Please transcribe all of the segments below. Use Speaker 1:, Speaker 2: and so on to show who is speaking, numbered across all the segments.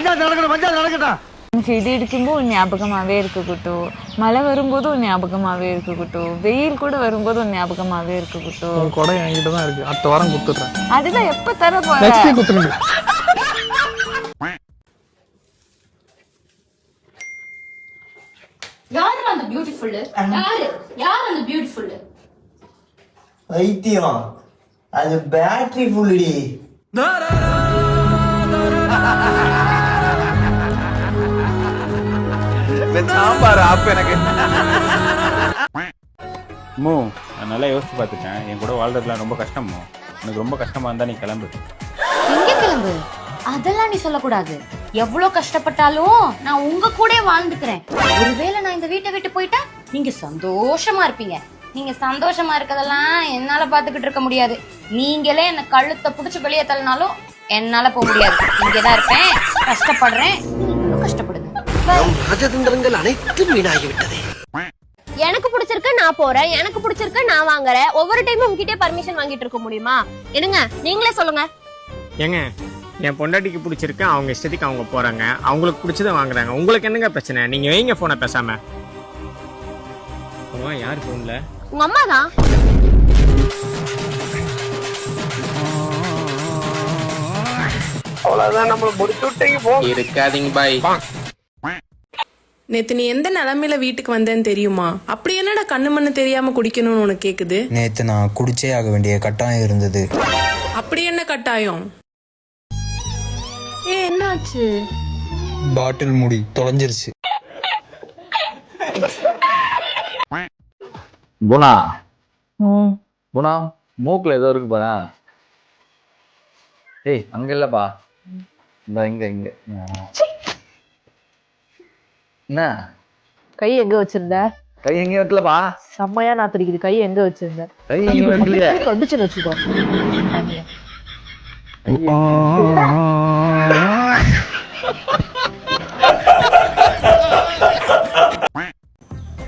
Speaker 1: பஞ்சாயத்து நடக்கணும் பஞ்சாயத்து நடக்கட்டும்.
Speaker 2: எனக்கு இடி இடிக்கும்போது ஒரு ஞாபகமாகவே இருக்கட்டும் மழை வரும்போது ஒரு ஞாபகமாகவே இருக்கட்டும் வெயில் கூட வரும்போது ஒரு ஞாபகமாகவே
Speaker 3: என்கிட்ட தான் இருக்கு. அடுத்த வாரம் கொடுத்துட்றேன்
Speaker 2: அதுதான் எப்போ தர
Speaker 3: கொடுத்துருங்க
Speaker 4: யாரு அந்த பியூட்டிஃபுல் யாரு? யார் அந்த பியூட்டிஃபுல்
Speaker 1: வைத்தியம் அது பேட்டரி ஃபுல்லுடி
Speaker 3: சாம்பார் ஆப் எனக்கு.
Speaker 5: மோ. நான் நல்லா யோசிச்சு பார்த்துட்டேன். என் கூட வாழ்றதுலாம் ரொம்ப கஷ்டமோ எனக்கு ரொம்ப கஷ்டமா இருந்தா நீ கிளம்பு.
Speaker 4: எங்க கிளம்பு? அதெல்லாம் நீ சொல்லக்கூடாது. எவ்வளவு கஷ்டப்பட்டாலும் நான் உங்க கூட வாழ்ந்துக்கிறேன். ஒருவேளை நான் இந்த வீட்டை விட்டு போயிட்டா நீங்க சந்தோஷமா இருப்பீங்க. நீங்க சந்தோஷமா இருக்கதெல்லாம் என்னால பாத்துக்கிட்டு இருக்க முடியாது. நீங்களே என்ன கழுத்தை புடிச்சு வெளியே தள்ளினாலும் என்னால போக முடியாது. இங்கதான் இருப்பேன் கஷ்டப்படுறேன். கஷ்டப்படுங்க
Speaker 1: ராஜதந்திரங்கள் அனைத்தும் வீணாகிவிட்டதே.
Speaker 6: எனக்கு பிடிச்சிருக்கு நான் போறேன். எனக்கு பிடிச்சிருக்கு நான் வாங்குறேன். ஒவ்வொரு டைமும் உங்ககிட்ட பர்மிஷன் வாங்கிட்டு இருக்க முடியுமா? என்னங்க நீங்களே சொல்லுங்க.
Speaker 7: ஏங்க என் பொண்டாட்டிக்கு பிடிச்சிருக்கு அவங்க இஷ்டத்துக்கு அவங்க போறாங்க. அவங்களுக்கு பிடிச்சதை வாங்குறாங்க. உங்களுக்கு என்னங்க பிரச்சனை? நீங்க வைங்க போனை பேசாம. அம்மா, யார் போன்ல
Speaker 6: உங்க அம்மா தான்.
Speaker 3: அவ்வளவுதான் நம்மள முடிச்சு விட்டீங்க போ.
Speaker 7: இருக்காதீங்க பாய்.
Speaker 8: நேத்து நீ எந்த நிலைமையில வீட்டுக்கு வந்தேன்னு தெரியுமா? அப்படி என்னடா கண்ணு மண்ணு தெரியாம குடிக்கணும்னு உனக்கு கேக்குது?
Speaker 9: நேத்து நான் குடிச்சே ஆக வேண்டிய கட்டாயம் இருந்தது.
Speaker 8: அப்படி என்ன கட்டாயம்?
Speaker 2: ஏ என்னாச்சு?
Speaker 9: பாட்டில் முடி தொலைஞ்சிருச்சு.
Speaker 10: குணா குணா மூக்குல ஏதோ இருக்கு பாரா. ஏய் அங்க இல்லப்பா. இந்த இங்க இங்க. என்ன?
Speaker 11: கை எங்க வச்சிருந்த?
Speaker 10: கை எங்க வைக்கலப்பா.
Speaker 11: செம்மையா நாத்திரிக்குது கை எங்க வச்சிருந்த?
Speaker 10: கை எங்க வைக்கலையே.
Speaker 11: கண்டிச்சுன்னு வச்சுக்கோ.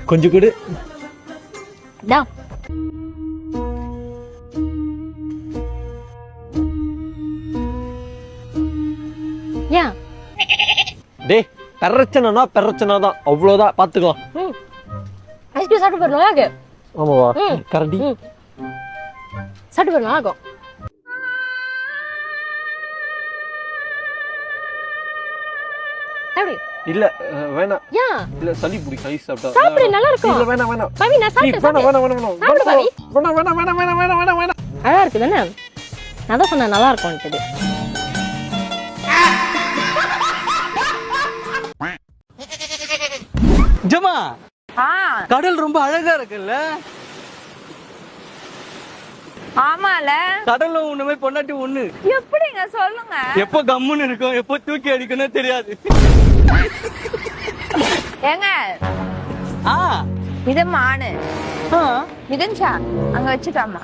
Speaker 7: கொஞ்சம் கூட. டேய் பெரச்சனா பெரச்சனா தான் அவ்வளவுதான் பாத்துக்கலாம்
Speaker 6: ஐஸ்கிரீம் சாப்பிட்டு போயிடும் நல்லா இருக்கு.
Speaker 7: ஆமாவா. கரண்டி.
Speaker 6: சாப்பிட்டு போயிடும் நல்லா இருக்கும். எப்படி
Speaker 7: இல்ல வேணாம். இல்ல சளி பிடிக்கும். ஐஸ் சாப்பிட்டா.
Speaker 6: சாப்பிடு நல்லா இருக்கும்.
Speaker 7: இல்ல வேணாம் வேணாம்.
Speaker 6: பவி நான் சாப்பிட்டு
Speaker 7: வேணாம் வேணாம் வேணாம்
Speaker 6: சாப்பிடு பவி.
Speaker 7: வேணாம் வேணாம் வேணாம் வேணாம் வேணாம் வேணாம்.
Speaker 6: அழகா இருக்கு தானே நான் தான் சொன்னேன் நல்லா இருக்கும்ன்ட்டு
Speaker 7: ஜமா
Speaker 2: ஆ.
Speaker 7: கடல் ரொம்ப அழகா இருக்குல்ல?
Speaker 2: ஆமால.
Speaker 7: கடல்ல ஒண்ணுமே பொண்டாட்டி ஒண்ணு.
Speaker 2: எப்படிங்க? சொல்லுங்க.
Speaker 7: எப்போ கம்முன்னு இருக்கும் எப்போ தூக்கி அடிக்கணும் தெரியாது.
Speaker 2: ஏங்க.
Speaker 7: ஆ.
Speaker 2: இது மானு. மிதஞ்சா அங்க வச்சுட்டாமா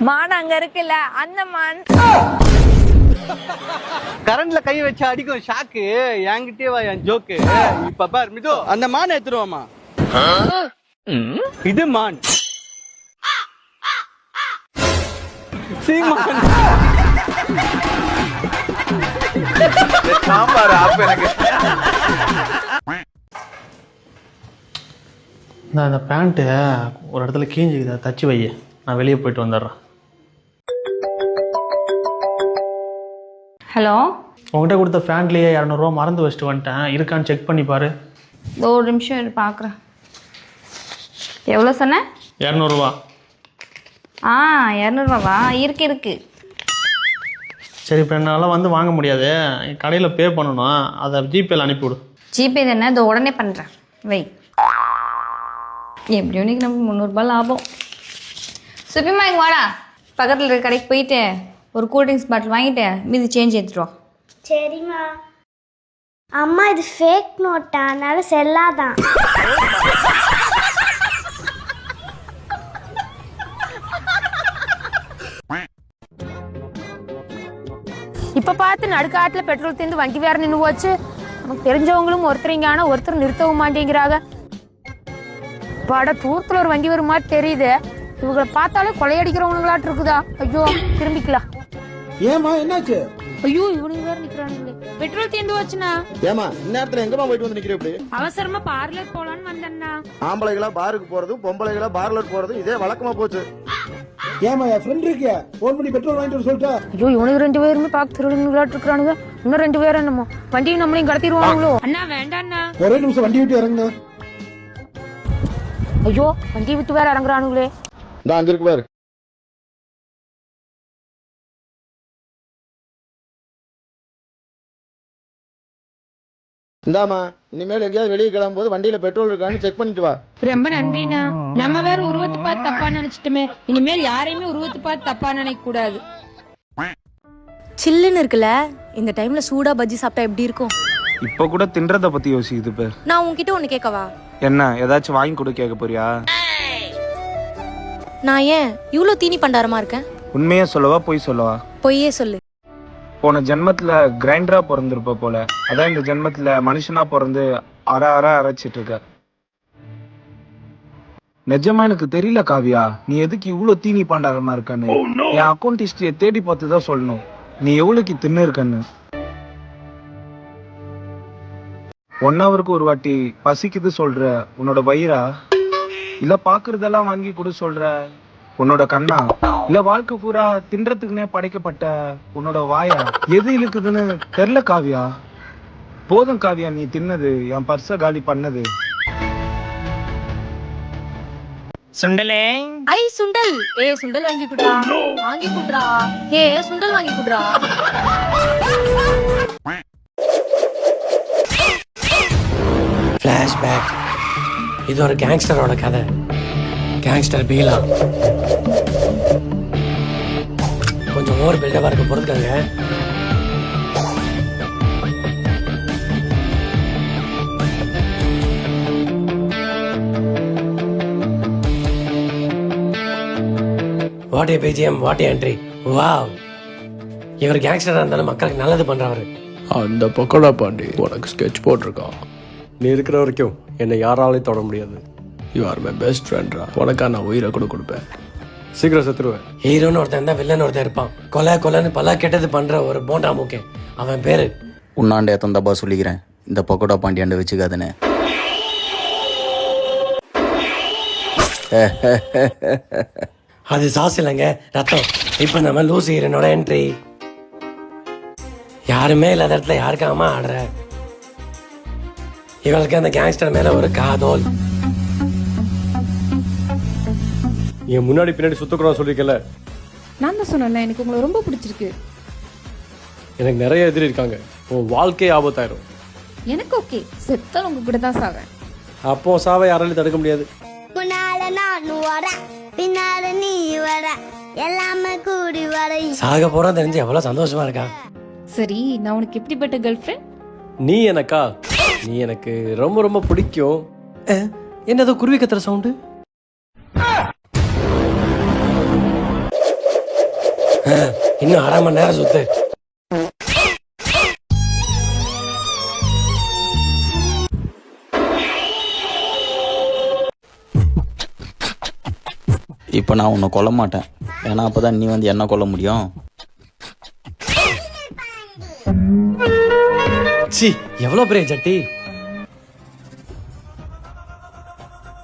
Speaker 2: மான் அங்க இருக்குல்ல அந்த மான்.
Speaker 7: கரண்ட்ல கை வச்சு அடிக்கும். ஷாக்கு. என்கிட்டயே வா என் ஜோக்கு. இப்ப பார் மிது. அந்த மான் எடுத்துருவாமா இது மான். சீமான்
Speaker 3: சாம்பார் ஆப் எனக்கு.
Speaker 12: நான் அந்த பேண்ட்டு ஒரு இடத்துல கீஞ்சிக்குது தச்சு வை. நான் வெளியே போயிட்டு வந்துடுறேன்.
Speaker 4: ஹலோ?
Speaker 12: உங்ககிட்ட கொடுத்த பேண்ட்லேயே இரநூறுவா மறந்து வச்சுட்டு வந்துட்டேன். இருக்கான்னு செக் பண்ணி பாரு.
Speaker 4: ஒரு நிமிஷம் இரு பார்க்குறேன் எவ்வளோ சொன்ன?
Speaker 12: இரநூறுவா.
Speaker 4: ஆ இரநூறுவாவா? இருக்கு இருக்கு.
Speaker 12: சரி இப்போ என்னால் வந்து வாங்க முடியாது. கடையில் பே பண்ணணும். அதை ஜிபேல அனுப்பிவிடு.
Speaker 4: ஜிபே தானே இதோ உடனே பண்ணுறேன் வை. எப்படியும் இன்னைக்கு நம்ம முந்நூறுபா லாபம். சுப்பிமா இங்கே வாடா. பக்கத்தில் இருக்க கடைக்கு போயிட்டு. ஒரு கூல் ட்ரிங்க்ஸ் பாட்டில் வாங்கிட்டு மீதி சேஞ்ச் எடுத்துட்டு வா.
Speaker 6: சரிம்மா. அம்மா இது ஃபேக் நோட்டா அதனால செல்லாதான்.
Speaker 11: இப்ப பார்த்து நடுக்காட்டுல பெட்ரோல் தீர்ந்து வண்டி வேற நின்று போச்சு. நமக்கு தெரிஞ்சவங்களும் ஒருத்தர் ஆனா ஒருத்தர் நிறுத்தவும் மாட்டேங்கிறாங்க. பட தூரத்துல ஒரு வண்டி வரும் மாதிரி தெரியுது. இவங்களை பார்த்தாலே கொள்ளையடிக்கிறவனுங்களாட்டு இருக்குதா? ஐயோ திரும்பிக்கலாம்.
Speaker 1: ஏமா என்னாச்சு?
Speaker 11: ஐயோ இவனுங்க வேற நிக்கிறானுங்களே. பெட்ரோல் தீர்ந்து வச்சுனா
Speaker 1: ஏமா இந்நேரத்துல எங்கம்மா போயிட்டு வந்து நிக்கிற இப்படி?
Speaker 11: அவசரமா பார்லர் போலான்னு வந்தேன்னா
Speaker 1: ஆம்பளைகளா பாருக்கு போறதும் பொம்பளைகளா பார்லர் போறதும் இதே வழக்கமா போச்சு.
Speaker 13: ஏமா என் ஃப்ரெண்ட் இருக்கியா? ஃபோன் பண்ணி பெட்ரோல் வாங்கிட்டு வர சொல்லிட்டா?
Speaker 11: ஐயோ இவனுக்கு ரெண்டு பேருமே பார்க்க திருடுங்களாட்டு இருக்கிறானுங்க இன்னும் ரெண்டு பேரும் என்னமோ. வண்டியும் நம்மளையும் கடத்திடுவாங்களோ அண்ணா வேண்டாண்ணா.
Speaker 13: ஒரே நிமிஷம் வண்டி விட்டு இறங்குங்க
Speaker 11: ஐயோ வண்டியை விட்டு வேற இறங்குறானுங்களே.
Speaker 1: இந்த அங்க இருக்கு பாரு. இந்தாமா இனிமேல் எங்கேயாவது வெளியே கிளம்பும்போது வண்டியில பெட்ரோல் இருக்கான்னு செக் பண்ணிட்டு வா.
Speaker 11: ரொம்ப நன்றிண்ணா. நம்ம வேற உருவத்தை பார்த்து தப்பா நினைச்சிட்டுமே. இனிமேல் யாரையுமே உருவத்தை பார்த்து தப்பா நினைக்க கூடாது.
Speaker 4: சில்லுன்னு இருக்குல்ல இந்த டைம்ல சூடா பஜ்ஜி சாப்பிட்டா எப்படி இருக்கும்?
Speaker 3: இப்ப கூட தின்றத பத்தி யோசிக்குது பேர்.
Speaker 4: நான் உன்கிட்ட ஒண்ணு கேட்கவா?
Speaker 3: என்ன ஏதாச்சும் வாங்கி கொடு கேட்க போறியா?
Speaker 4: நான் ஏன் இவ்ளோ தீனி பண்டாரமா இருக்கேன்?
Speaker 3: உண்மையா சொல்லவா பொய் சொல்லவா?
Speaker 4: பொய்யே சொல்லு.
Speaker 3: போன ஜென்மத்துல கிரைண்டரா பிறந்திருப்ப போல. அதான் இந்த ஜென்மத்துல மனுஷனா பிறந்து அற அற அரைச்சிட்டு இருக்க நிஜமா எனக்கு தெரியல காவியா. நீ எதுக்கு இவ்வளவு தீனி பாண்டாரமா இருக்கன்னு? என் அக்கௌண்ட் ஹிஸ்டரியை தேடி பார்த்து தான் சொல்லணும். நீ எவ்வளவுக்கு தின்னு இருக்கன்னு? ஒன் ஹவருக்கு ஒரு வாட்டி பசிக்குது சொல்ற. உன்னோட வயிறா? இல்ல பாக்குறதெல்லாம் வாங்கி கொடு சொல்ற. உன்னோட கண்ணா? இல்ல வாழ்க்கை பூரா தின்றதுக்குனே படைக்கப்பட்ட உன்னோட வாயா? எது இழுக்குதுன்னு தெரியல காவியா. போதும் காவியா நீ தின்னது என் பர்ஸ காலி பண்ணது.
Speaker 7: சுண்டலே.
Speaker 4: ஐ சுண்டல். ஏ சுண்டல் வாங்கி குடுறா. வாங்கி குடுறா. ஏ சுண்டல் வாங்கி குடுறா.
Speaker 1: ஃபிளாஷ்பேக் இது ஒரு கேங்ஸ்டரோட கதை. கேங்ஸ்டர் பீலா கொஞ்சம் ஓவர் பில்டப்பா இருக்க பொறுத்துக்கங்க what a BGM what a entry wow இவர் கேங்ஸ்டரா இருந்தாலும் மக்களுக்கு நல்லது பண்றவரு.
Speaker 13: அந்த பக்கோடா பாண்டி உனக்கு ஸ்கெட்ச் போட்டிருக்கான். நீ இருக்கிற வரைக்கும் என்னை யாராலையும் தொட முடியாது. யூ ஆர் மை பெஸ்ட் ஃப்ரெண்ட்ரா உனக்கா நான் உயிரை கூட கொடுப்பேன். சீக்கிரம் செத்துருவேன்.
Speaker 1: ஹீரோன்னு ஒருத்தன் இருந்தா வில்லன் ஒருத்தன் இருப்பான். கொலை கொலைன்னு பல கெட்டது பண்ற ஒரு போண்டா மூக்கே. அவன் பேரு?
Speaker 9: உன்னாண்டே தந்தப்பா சொல்லிக்கிறேன். இந்த பக்கோடா பாண்டியாண்ட வச்சுக்காதுன்னு.
Speaker 1: அது சாஸ் இல்லைங்க ரத்தம். இப்ப நம்ம லூசி ஹீரோனோட என்ட்ரி யாருமே இல்லாத இடத்துல யாருக்காம ஆடுற? இவளுக்கு அந்த கேங்ஸ்டர் மேல ஒரு காதோல்.
Speaker 13: என் முன்னாடி பின்னாடி சுத்தக்கூடாது சொல்லியிருக்கல
Speaker 11: நான் தான் சொன்னேன்ல எனக்கு உங்களை ரொம்ப பிடிச்சிருக்கு.
Speaker 13: எனக்கு நிறைய எதிரி இருக்காங்க. உன் வாழ்க்கையே ஆபத்தாயிரும்.
Speaker 11: எனக்கு ஓகே. செத்தால் உங்க கூட தான் சாவேன்.
Speaker 13: அப்போ சாவை யாராலையும் தடுக்க முடியாது.
Speaker 6: முன்னால நான் வர பின்னால நீ வர எல்லாமே கூடி வர.
Speaker 1: சாக போறோம் தெரிஞ்சு எவ்வளவு சந்தோஷமா இருக்கா?
Speaker 11: சரி நான் உனக்கு எப்படிப்பட்ட கேர்ள் ஃப்ரெண்ட்
Speaker 13: நீ எனக்கா? நீ எனக்கு ரொம்ப ரொம்ப பிடிக்கும். என்னதோ குருவி கத்துற சவுண்டு
Speaker 1: இன்னும் அரை மணி நேரம் சுத்து.
Speaker 9: இப்போ நான் உன்னை கொல்ல மாட்டேன். ஏன்னா அப்போ தான் நீ வந்து என்ன கொல்ல முடியும்?
Speaker 13: சி எவ்வளோ பெரிய ஜட்டி?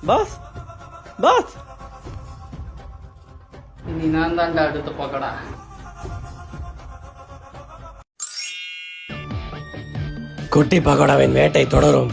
Speaker 13: Boss boss.
Speaker 3: நீ நான் தான்டா அடுத்த பக்கடா
Speaker 1: குட்டி பகோடாவின் வேட்டை தொடரும்.